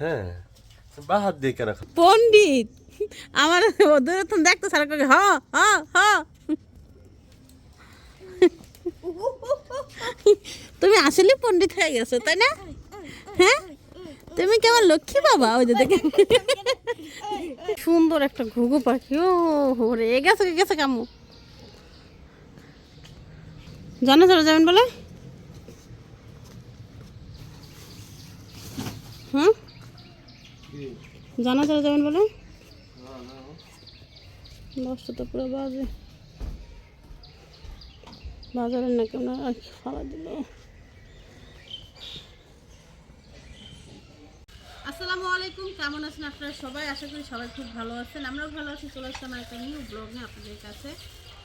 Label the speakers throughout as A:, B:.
A: হ্যাঁ। বা হাত দিয়ে কেন
B: পণ্ডিত, আমার ওদের দেখতে সারা করে, হ হ হ। তুমি আসলে পণ্ডিত হয়ে গেছো, তাই না? হ্যাঁ? তুমি কেমন লক্ষ্মী বাবা? ওই দেখে সুন্দর একটা ঘুঘু পাখি, ও রে গেছে গেছে কামু। জানো চলে যাবেন বলে? হুম? জানা চলে যাবেন বলে? দশটা তো পুরো বাজে। বাজারের না কেন আর কি ফালা দিল। আসসালামু আলাইকুম, কেমন আছেন আপনারা সবাই? আশা করি সবাই খুব ভালো আছেন। আমরাও ভালো আছি, চলে আসলাম একটা নিউ ব্লগ আপনাদের কাছে।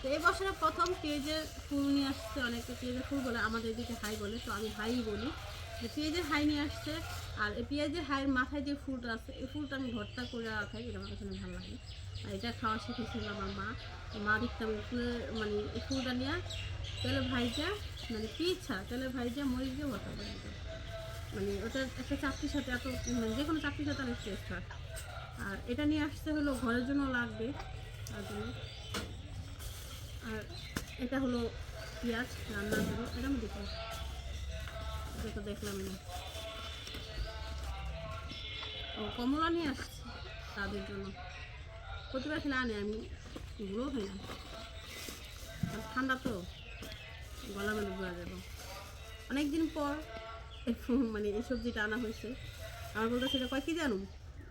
B: তো এই বছরে প্রথম পেজের ফুল নিয়ে আসছে অনেকে। পেজের ফুল বলে আমাদের এদিকে হাই বলে, তো আমি হাই বলি। যে পেঁয়াজের হাই নিয়ে আসছে আর এই পেঁয়াজের হাইয়ের মাথায় যে ফুলটা আছে, এই ফুলটা আমি ভর্তা করে খাই এটা আমার কাছে ভালো লাগে। আর এটা খাওয়া শিখেছিল আমার মা। মা দেখতাম মানে এই ফুলটা নিয়ে তেলে ভাইজা মানে পিছা তেলে ভাইজা মরিচ দিয়ে ভর্তা করে দিত মানে ওটা একটা চাকরির সাথে এত মানে যে কোনো চাকরির সাথে অনেক টেস্ট হয়। আর এটা নিয়ে আসতে হলো ঘরের জন্য লাগবে, তার জন্য। আর এটা হলো পেঁয়াজ রান্নার জন্য, এটা আমি দেখলাম। এটা তো দেখলাম না। কমলা নিয়ে আসছে তাদের জন্য। প্রতিবার খেলে আনে, আমি এগুলোও খাই না। ঠান্ডা তো গলা মেলে বোঝা যাবে। অনেকদিন পর মানে এই সবজিটা আনা হয়েছে। আমার বলতে সেটা কয় কেজি আনুন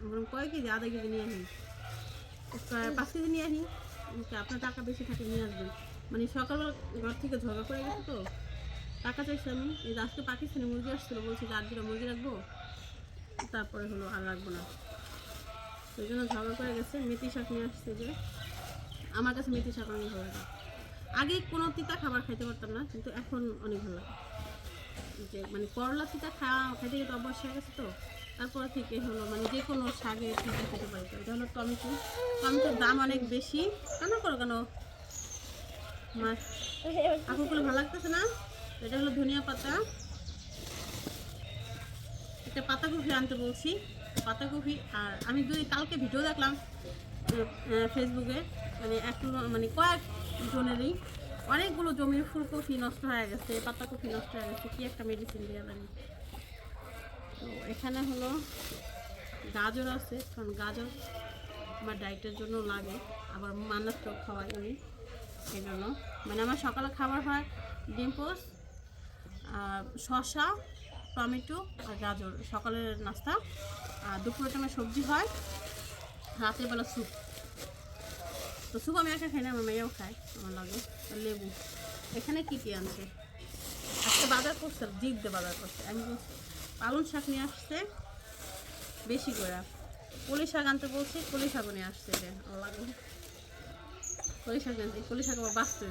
B: বললাম, কয় কেজি? আধা কেজি নিয়ে প্রায় পাঁচ কেজি নিয়ে আনি। আপনার টাকা বেশি থাকে, নিয়ে আসবেন। মানে সকালবেলা ঘর থেকে ঝগড়া করে গেছে তো। টাকা চাইছি আমি এই আজকে পাকিস্তানি মুরগি আসছিল, বলছি যে আর দুটো মুরগি রাখব? তারপরে হলো আর রাখব না। সেই জন্য ঝগড়া করে গেছে। মেথি শাক নিয়ে আসছে যে আমার কাছে মেথি শাক অনেক ভালো লাগে। আগে কোনো তিতা খাবার খাইতে পারতাম না কিন্তু এখন অনেক ভালো লাগে। যে মানে করলা তিতা খাওয়া খাইতে কিন্তু অভ্যাস হয়ে গেছে তো। তারপর থেকে হলো মানে যে কোনো শাকে তিতা খেতে পারি। এটা হলো টমেটো। টমেটোর দাম অনেক বেশি। কেন করো কেন? মাছ আপুগুলো ভালো লাগতেছে না? এটা হলো ধনিয়া পাতা। একটা পাতাকপি আনতে বলছি। পাতাকপি আর আমি দুই কালকে ভিডিও দেখলাম ফেসবুকে মানে এক মানে কয়েক জনেরই অনেকগুলো জমির ফুলকপি নষ্ট হয়ে গেছে, পাতাকপি নষ্ট হয়ে গেছে, কি একটা মেডিসিন দিয়ে জানি। তো এখানে হলো গাজর আছে, কারণ গাজর আমার ডায়েটের জন্য লাগে, আবার মান্নাত খাওয়াই আমি এই জন্য মানে আমার সকালে খাবার হয় ডিম পোস্ট শসা টমেটো আর গাজর। সকালের নাস্তা। আর দুপুরের টাইমে সবজি হয় রাতের বেলা স্যুপ। তো স্যুপ আমি একা খাই না, আমার মেয়েও খায়, আমার লাগে। লেবু। এখানে কী কী আনছে? আজকে বাজার করছে জিপ দিয়ে বাজার করছে। আমি বলছি, পালং শাক নিয়ে আসছে, বেশি করে। কলি শাক আনতে বলছি, কলি শাকও নিয়ে আসছে এটা আমার লাগে কলি শাক আনছি, কলি শাক আবার বাঁচতে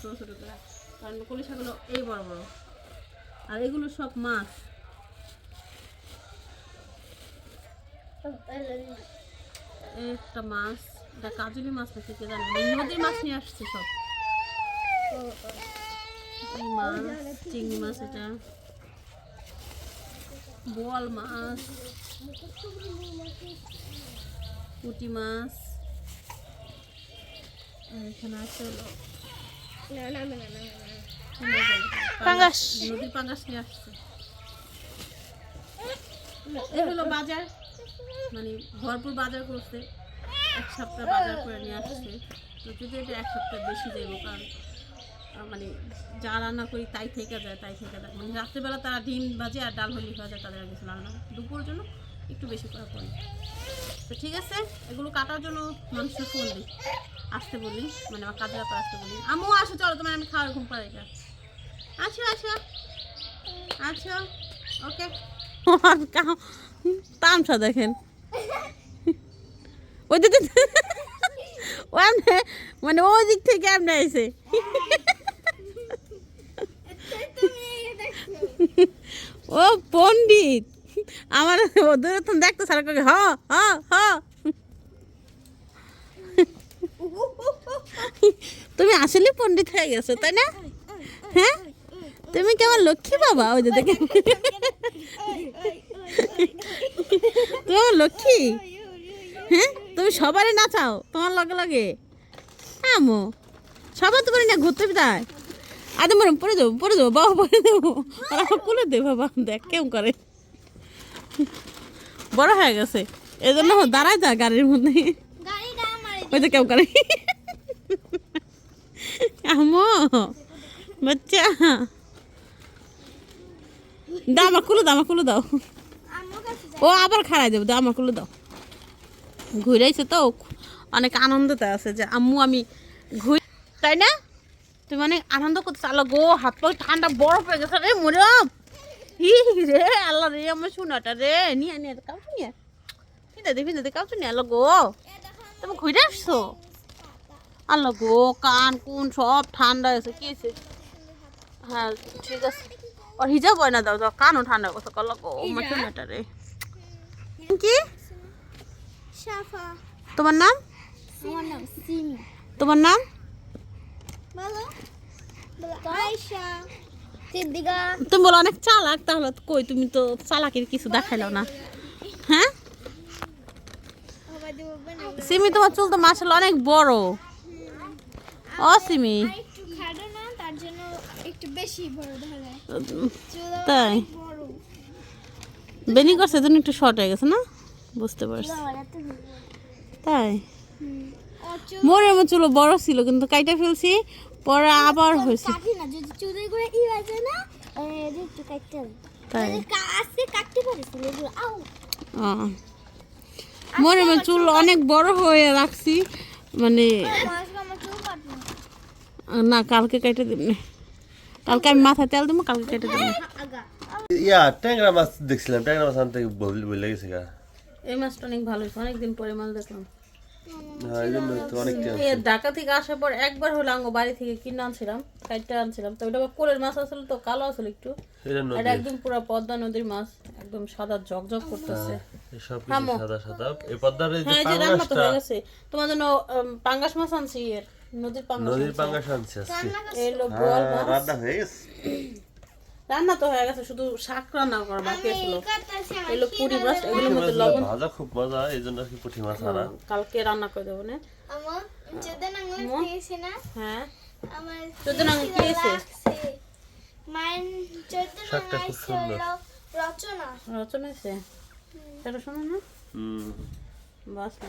B: ছোটো ছোটো করে। কারণ কলি শাকগুলো এই বড় বড়। আর এগুলো সব মাছ। একটা মাছ এটা কাজুলি মাছ নাকি কে জানি? না। নদীর মাছ নিয়ে আসছে সব। এই মাছ চিংড়ি মাছ এটা। বোয়াল মাছ। পুঁটি মাছ। এখানে আছে হলো পাঙ্গাস। নদীর পাঙ্গাস নিয়ে আসছে। এই হলো বাজার। মানে ভরপুর বাজার করছে। এক সপ্তাহ বাজার করে নিয়ে আসছে। তো যদি এটা এক সপ্তাহ বেশি দেবো, কারণ মানে যা রান্না করি তাই থেকে যায়, তাই থেকে যায়। মানে রাত্রেবেলা তারা ডিম ভাজে আর ডাল হলি যায় তাদের কিছু রান্না দুপুরের জন্য একটু বেশি করে করি। তো ঠিক আছে, এগুলো কাটার জন্য মানুষের ফোন দিই। আসতে বলি মানে আমার ব্যাপার আসতে বলি। আমিও আসো, চলো, তোমার আমি খাওয়ার ঘুম পাড়ে দেখেন। মানে ওই দিক থেকে এমনি আইছে। ও পণ্ডিত। আমার দূরে তুমি দেখতে সারা হ হ হ। তুমি আসলে পণ্ডিত হয়ে গেছো, তাই না? হ্যাঁ? তুমি কেমন লক্ষ্মী বাবা? ওই যে দেখে তুমি লক্ষ্মী? হ্যাঁ? তুমি সবারই নাচাও তোমার লগে লগে। হ্যাঁ মো সবার তো পারি না ঘুরতে বিদায় আদে মরম, পরে দেবো পরে দেবো বাবা, পরে দেবো আর আমার কুলে দে, বাবা, দেখ, কেমন করে। বড় হয়ে গেছে। এই জন্য দাঁড়ায় যায় গাড়ির মধ্যে। ওই তো কেমন করে। আমো, বাচ্চা। দাও আমার কুলে দাও আমার কুলে দাও। ও আবার খাড়াই দেবো দাও আমার কুলে দাও। ঘুরাইছে তো, অনেক আনন্দতে আছে যে আম্মু, আমি ঘুর তাই না? তুমি অনেক আনন্দ করতে চালো গো, হাত পা ঠান্ডা বরফ হয়ে গেছে রে মরম হি রে, আল্লাহ রে, আমার শোনাটা রে। নিয়ে নিয়ে কাউকে নিয়ে। ফিনে দে ফিনে দে, কাউকে নিয়ে, আল্লাহ গো। তুমি ঘুরে আসছো? আল্লাহ গো, কান, কুন সব ঠান্ডা আছে, কি হ্যাঁ ঠিক আছে। আর হিজাব না দাও দাও কানও ঠান্ডা কথা কল গো আমার শোনাটা রে কি
C: সাফা
B: তোমার নাম
C: আমার নাম সিমি
B: তোমার নাম
C: বলো বলো সিদ্দিকা
B: তুমি বলো অনেক চালাক তাহলে কই তুমি তো চালাকের কিছু দেখাইলো না হ্যাঁ সিমি তোমার চুল তো মাসাল অনেক বড় ও সিমি
C: আর একটু খাটো না তার জন্য একটু বেশি বড় ধরে চুল
B: তাই? বেনি করছে জন্য একটু শর্ট হয়ে গেছে না? বুঝতে পারছি। তাই?
C: ওর
B: মোর আমার চুল বড় ছিল কিন্তু কাইটা ফেলছি পরে আবার হয়েছে। তাই। মোর আমার চুল অনেক বড় হয়ে রাখছি মানে না কালকে কেটে দিবনি। কালকে আমি মাথায় তেল দেবো কালকে কেটে দেবো
A: ইয়া ট্যাংরা মাছ দেখছিলাম ট্যাংরা মাছ আনতে বল- বলে গেছে গা।
B: এই মাছটা অনেক ভালো হয়েছে অনেকদিন পরে মাছ দেখলাম।
A: হ্যাঁ এই জন্য তো অনেক টেনশন।
B: এই ঢাকা থেকে আসার পর একবার হলো আঙ্গ বাড়ি থেকে কিনে আনছিলাম কাইটটা আনছিলাম। তো ওটা কোলের মাছ আসলে তো কালো আসলে একটু।
A: এটা
B: একদম পুরো পদ্মা নদীর মাছ একদম সাদা ঝকঝক করতেছে।
A: সব কিছু সাদা সাদা। এই পদ্মার এই যে
B: হ্যাঁ রান্না তো
A: পাঙ্গাসটা
B: হয়ে গেছে। তোমার জন্য পাঙ্গাস মাছ আনছি এর নদীর পাঙ্গাস
A: নদীর পাঙ্গাস আনছে আজকে।
B: এই হলো বোয়াল
A: হ্যাঁ, রান্না হয়ে গেছে।
B: রান্না তো হয়ে গেছে শুধু শাক রান্না করা বাকি ছিল। এগুলো পুরি মাছ এগুলোর মধ্যে লবণ।
A: ভাজা খুব মজা এই জন্য কি পুঁটি মাছ আনা।
B: কালকে রান্না করে দেবো না।
C: আমার চোদ্দ নাঙ্গল দিয়েছে না
B: হ্যাঁ।
C: আমার
B: চোদ্দ নাঙ্গল?
C: লাগছে। মায়ের চোদ্দ
A: শাকটা
C: নাঙ্গল
A: খুব সুন্দর।
C: রচনা।
B: রচনা আছে সেটা শোনো না।
A: হুম।
B: বাস না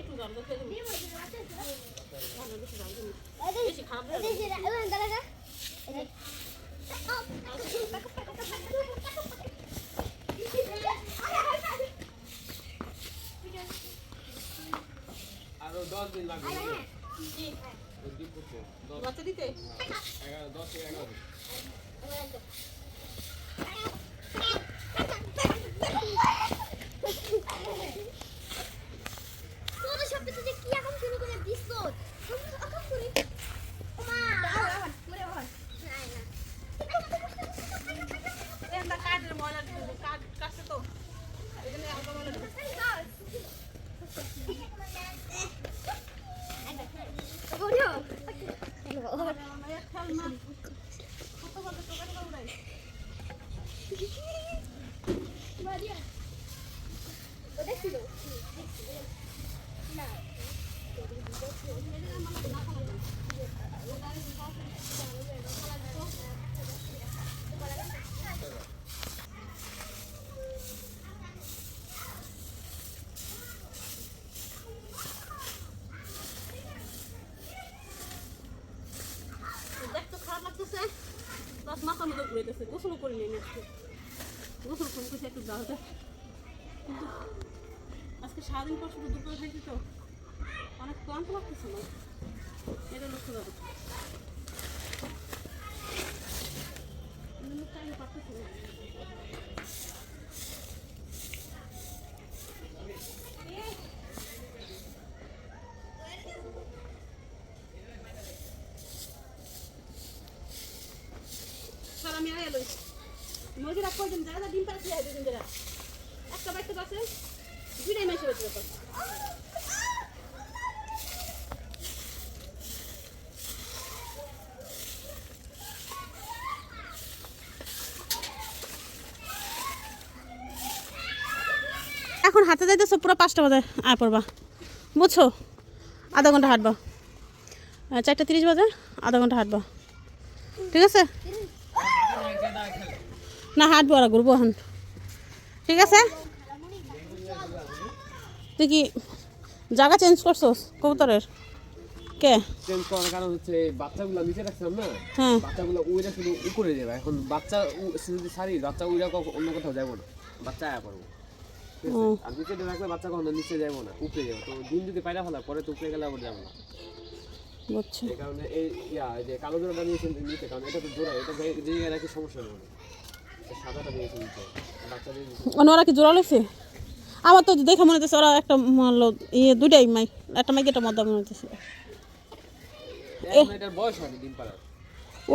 B: একটু গান দেখে বেশি খারাপ লাগে বাচ্চা দিতে
C: তোদের সবকিছু যে কি এখন শুরু করে দিস তোর এখন করি ওমা
B: দেখতে খারাপ লাগতেছে তার মাথা মতো ঘুরেতেছে গোসল করে নিন আজকে গোসল ফোন করছে একটু দাঁড়াতে কিন্তু আজকে সারাদিন পর শুধু দুপুরে খাইছি তো। অনেক ক্লান্ত লাগতেছে না? এটা লক্ষ্য যাবে টাইম পারতেছে না স্যার আমি আয়া লই ডিম পাড়া একটা দুইটাই এখন হাতে যাইতেছো, পুরো পাঁচটা বাজে, আয় পড়বা। বুঝছ? আধা ঘণ্টা হাঁটবা। চারটা তিরিশ বাজে, আধা ঘণ্টা হাঁটবা। ঠিক আছে? না হাঁটবো আর ঘুরবো এখন। ঠিক আছে? তুই কি জায়গা চেঞ্জ করছোস কবুতরের? কে?
D: চেঞ্জ করার কারণ হচ্ছে বাচ্চাগুলো নিচে রাখছিলাম না
B: হ্যাঁ।
D: বাচ্চাগুলো উইরা শুধু উপরে যাবে। এখন বাচ্চা যদি ছাড়ি বাচ্চা উইরা অন্য কোথাও যাব না। বাচ্চা আয়া আর নিচে রাখলে বাচ্চা কখনো নিচে যাব না উপরে যাব তো দিন যদি পায়রা ফেলা পরে তো উপরে গেলে আবার যাব না। এই কারণে এই ইয়া যে কালো জোড়াটা নিয়েছেন নিচে কারণ এটা তো জোড়া এটা যে যে জায়গায় রাখি সমস্যা
B: ওরা কি জোড়া লইছে? আমার তো দেখে মনে হচ্ছে ওরা একটা মারলো ইয়ে দুইটাই মাই একটা মাইকে একটা মদ্দা মনে হচ্ছে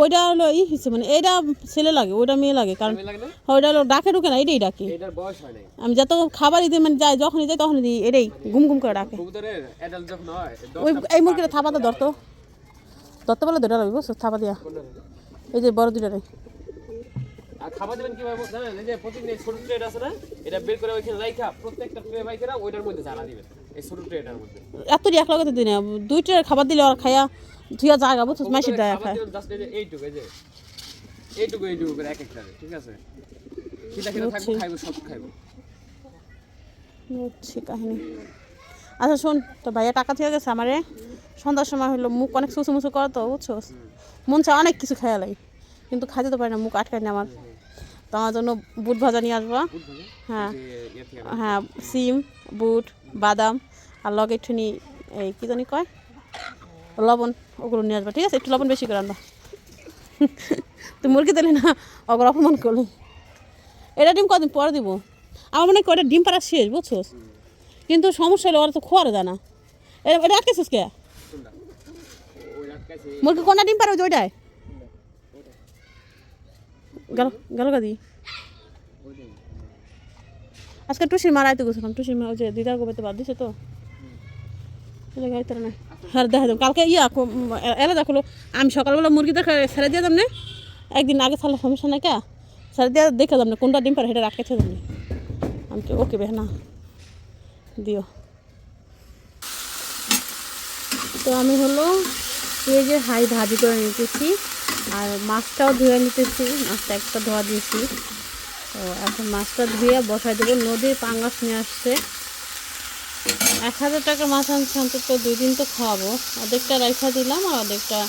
B: ওইটা হলো ই হচ্ছে মানে এইটা ছেলে লাগে ওইটা মেয়ে লাগে কারণ
D: আমি
B: ওইটা হলো ডাকে ঢুকে না এটাই ডাকে।
D: হয়
B: আমি যত খাবারই দিই মানে যাই যখনই যাই তখনই দিই এটাই ঘুম ঘুম করে ডাকে।
D: হয়
B: ওই এই মুরগিটা থাপাতে ধরতো। ধরতে বলে ধরে লাগবে থাপা দিয়া। এই যে বড় দুটারে
D: আর খাবার দেবেন কীভাবে? জানেন এই যে প্রতিদিন এই ছোট ট্রেড আছে না এটা বের করে ওইখানে রাইখা প্রত্যেকটা ট্রে বাইকেরা ওইটার মধ্যে জ্বালা দিবেন এই ছোট ট্রেটার মধ্যে।
B: এত এক লাগাতে দিই না দুইটা খাবার দিলে ওরা খাইয়া ধুয়া জায়গা বুঝছ মাসির দেয় খায়
D: জাস্ট এই যে এইটুকু এই যে এইটুকু এইটুকু করে এক একটা ঠিক আছে? খিদা খিদা থাকব খাইবো সব খাইবো।
B: বুঝছি কাহিনী। আচ্ছা শোন তো ভাইয়া টাকা থেকে গেছে আমারে। সন্ধ্যার সময় হলো মুখ অনেক সুসু মুসু করে তো বুঝছ মন চায় অনেক কিছু খাইয়া লাগে কিন্তু খাইতে তো পারি না মুখ আটকায় না আমার। আমার জন্য বুট ভাজা নিয়ে আসব। হ্যাঁ। হ্যাঁ সিম বুট বাদাম আর লগে একটুনি এই কী জানি কয়? লবণ ওগুলো নিয়ে আসবা। ঠিক আছে একটু লবণ বেশি করে আনবা। তুই মুরগি দিলি না ওগুলো অপমান করলি। এটা ডিম কদিন পরে দিব? আমার মনে ওটা ডিম পাড়া শেষ বুঝছ কিন্তু সমস্যা হলো ওরা তো খোয়ারে জানা না। এটা আটকেছিস কে? মুরগি কোনটা ডিম পারে ওইটাই গেল গেল
D: ওইটাই
B: আজকে টুসির মা রাইতে গেছিলাম, টুসির মা ওই যে দিদার গোবেতে বাদ দিছে তো। হ্যাঁ দেখা যাবে। কালকে ইয়া এলা দেখল আমি সকালবেলা মুরগি দেখা ছেড়ে দিয়ে না একদিন আগে ছাড়লে সমস্যা নাই কা। ছেড়ে দিয়ে দেখে না কোনটা ডিম পারে সেটা রাখতে যাম না আমি তো ওকে বেহ না দিও। তো আমি হলো পেঁয়াজের হাই ভাজি করে নিতেছি। আর মাছটাও ধুয়ে নিতেছি, মাছটা একটা ধোয়া দিয়েছি। তো এখন মাছটা ধুয়ে বসাই দেবো। নদীর পাঙ্গাস নিয়ে আসছে। এক হাজার টাকা মাছ আনছে, অন্তত দুই দিন তো খাওয়াবো। অর্ধেকটা রাইখা দিলাম আর অর্ধেকটা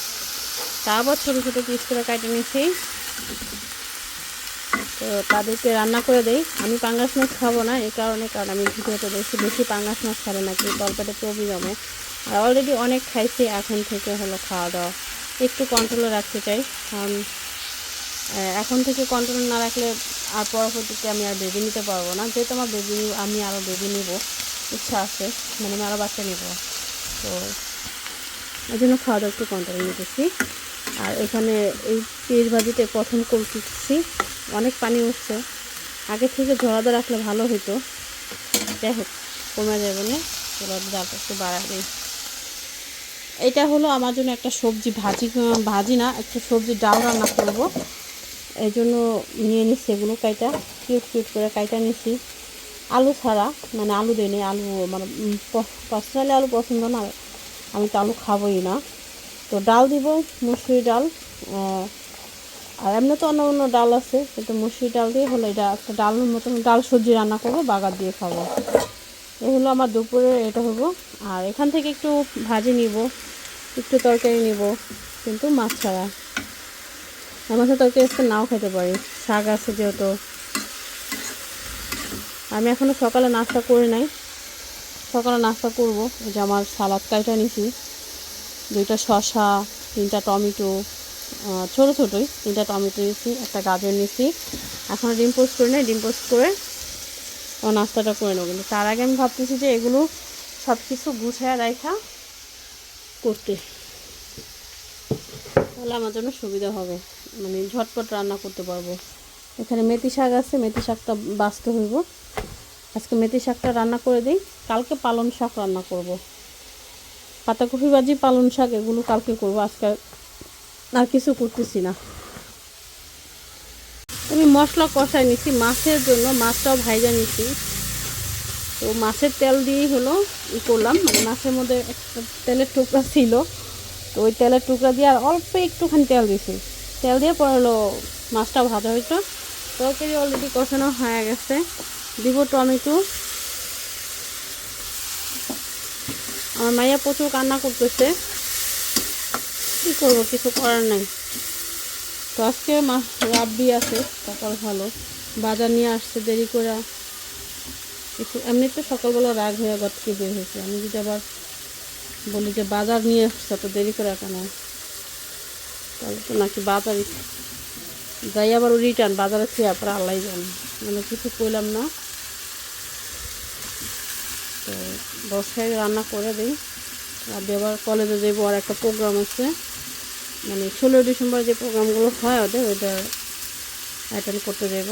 B: তা আবার ছোটো ছোটো পিস করে কাটে নিয়েছি। তো তাদেরকে রান্না করে দেই। আমি পাঙ্গাস মাছ খাব না, এই কারণে, কারণ আমি ভিডিওতে বেশি বেশি পাঙ্গাস মাছ খাবে নাকি তলপেটে চর্বি জমে আর অলরেডি অনেক খাইছি, এখন থেকে হলো খাওয়া দাওয়া। একটু কন্ট্রোলে রাখতে চাই। কারণ এখন থেকে কন্ট্রোল না রাখলে আর পরবর্তীতে আমি আর বেবি নিতে পারব না। যেহেতু আমার বেবি আমি আরও বেবি নিব। ইচ্ছা আছে। মানে আমি আরও বাচ্চা নেব। তো এই জন্য খাওয়া দাওয়া একটু কন্ট্রোল নিতেছি আর এখানে এই পেঁয়াজ ভাজিতে প্রথম করতেছি অনেক পানি উঠছে। আগে থেকে ঝরাতে রাখলে ভালো হতো যাই হোক, কমে যাবে না। দাঁড় একটু বাড়া দিই এটা হলো আমার জন্য একটা সবজি ভাজি ভাজি না, একটা সবজি ডাল রান্না করব। এই জন্য নিয়ে নিচ্ছি এগুলো কাইটা কিউট কিউট করে কাইটা নিচ্ছি আলু ছাড়া মানে আলু দিইনি আলু মানে পার্সোনালি আলু পছন্দ না, আমি তো আলু খাবোই না। তো ডাল দিব, মুসুরি ডাল আর এমনি তো অন্য অন্য ডাল আছে, কিন্তু মুসুরি ডাল দিয়ে হলো এটা একটা ডালের মতন, ডাল সবজি রান্না করব, বাগার দিয়ে খাব। এই হলো আমার দুপুরে এটা হব। আর এখান থেকে একটু ভাজি নিব, একটু তরকারি নিব, কিন্তু মাছ ছাড়া। সাথে তরকারি আজকে নাও খেতে পারি, শাক আছে যেহেতু। আমি এখনও সকালে নাস্তা করি নাই। সকালে নাস্তা করব যে আমার সালাদ কাইটা নিছি। দুইটা শসা, তিনটা টমেটো ছোটো ছোটোই তিনটা টমেটো নিয়েছি একটা গাজর নিয়েছি এখন ডিম পোস্ট করে নেই, ডিম পোস্ট করে ও নাস্তাটা করে নেব। কিন্তু তার আগে আমি ভাবতেছি যে এগুলো সব কিছু গুছায় রাখা করতে। তাহলে আমার জন্য সুবিধা হবে। মানে ঝটপট রান্না করতে পারব। এখানে মেথি শাক আছে, মেথি শাকটা বাঁচতে হইব। আজকে মেথি শাকটা রান্না করে দিই। কালকে পালং শাক রান্না করব। পাতাকপি ভাজি, পালং শাক এগুলো কালকে করব। আজকে আর কিছু করতেছি না। আমি মশলা কষাই নিছি, মাছের জন্য মাছটাও ভাইজা নিছি। তো মাছের তেল দিয়েই হলো ই করলাম মানে মাছের মধ্যে একটা তেলের টুকরা ছিল। তো ওই তেলের টুকরা দিয়ে আর অল্প একটুখানি তেল দিছি তেল দিয়ে পরে হলো মাছটা ভাজা হইতো তরকারি অলরেডি কষানো হয়ে গেছে। দিব টমেটো। আমার মাইয়া প্রচুর কান্না করতেছে। কী করব, কিছু করার নাই। তো আজকে মা রাব্বি আছে সকাল ভালো। বাজার নিয়ে আসছে, দেরি করে। কিছু এমনি তো সকালবেলা রাগ হয়ে গতকে বের হয়েছে। আমি যদি আবার বলি যে বাজার নিয়ে আসছে তো দেরি করে কেন? তাহলে তো নাকি বাজার যাই আবার রিটার্ন বাজারে খেয়ে পরে আল্লাহ যান মানে কিছু কইলাম না। তো দশটায় রান্না করে দিই। রাব্বি আবার কলেজে যাব আর একটা প্রোগ্রাম আছে। মানে ষোলোই ডিসেম্বর যে প্রোগ্রামগুলো হয় ওদের, ওইটা অ্যাটেন্ড করতে যাব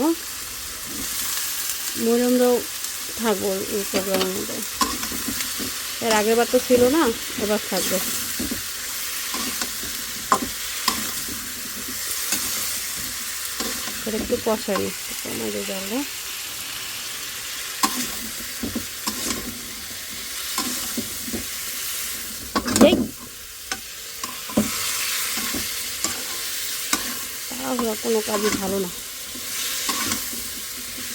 B: মরিয়মরাও থাকব এই প্রোগ্রামের মধ্যে। এর আগের বার তো ছিল না, এবার থাকবে। একটু কষাই কমাই যাব তাড়াহুড়া কোনো কাজই ভালো না।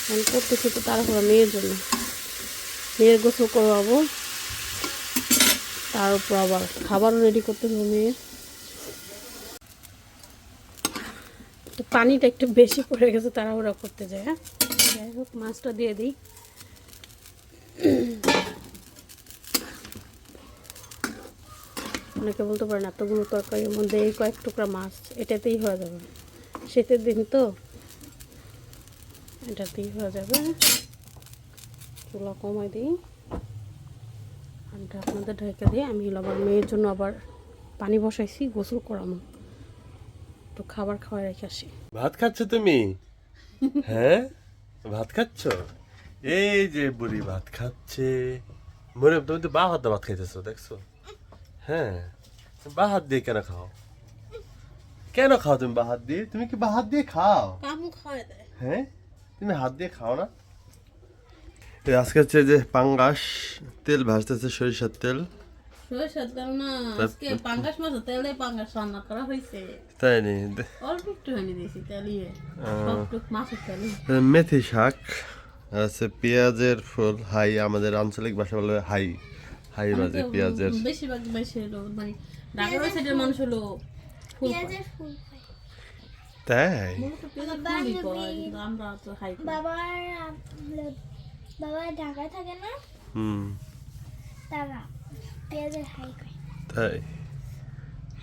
B: আমি করতেছি তো তাড়াহুড়া মেয়ের জন্য। মেয়ের গোসল করবাবো তার উপর আবার খাবারও রেডি করতে হবে মেয়ের। তো পানিটা একটু বেশি পড়ে গেছে, তাড়াহুড়া করতে যায় হ্যাঁ? যাই হোক, মাছটা দিয়ে দিই। অনেকে বলতে পারেন এতগুলো তরকারির মধ্যে এই কয়েক টুকরা মাছ, এটাতেই হয়ে যাবে। শীতের দিন তো। এটাতেই হয়ে যাবে। চুলা কমাই দিই। আর আপনাদের ঢেকে দিয়ে আমি আবার মেয়ের জন্য আবার পানি বসাইছি, গোসল করামো তো খাবার খাওয়াই রেখে আসি।
A: ভাত খাচ্ছ তুমি? হ্যাঁ? ভাত খাচ্ছ? এই যে বুড়ি ভাত খাচ্ছে। মরিয়ম তুমি তো বা হাত দিয়ে ভাত খাইতেছো, দেখছ? হ্যাঁ? বা হাত দিয়ে কেন খাও? কেন খাও তুমি বা হাত দিয়ে? তুমি কি বা হাত দিয়ে খাও?
B: কামু খাওয়াই দেয়।
A: হ্যাঁ? তুমি হাত দিয়ে খাও না? এই আজকে হচ্ছে যে পাঙ্গাস তেল ভাজতেছে সরিষার তেল।
B: সরিষার তেল না আজকে পাঙ্গাস মাছ তেলে পাঙ্গাস রান্না করা হয়েছে।
A: তাই নি?
B: অল্প একটু হানি দিয়েছি তেলিয়ে সবটুক মাছের তেলে।
A: মেথি শাক আছে পেঁয়াজের ফুল হাই আমাদের আঞ্চলিক ভাষা বলে হাই। হাই বাজে পেঁয়াজের।
B: বেশিরভাগ বেশি হলো মানে ঢাকার সাইডের মানুষ হলো ফুল
C: পেঁয়াজের ফুল
A: তাই?
B: তো হাই
C: বাবার বাবা ঢাকায় থাকে না?
A: হুম।
C: তারা পেঁয়াজের হাই খায়
A: তাই?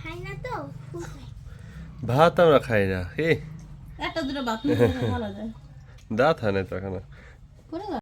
C: হাই না তো
A: ভাত আমরা খাই না এ
B: একটা দুটো বাথরুম ভালো যায়।
A: দাঁত হয় তো
B: এখনও।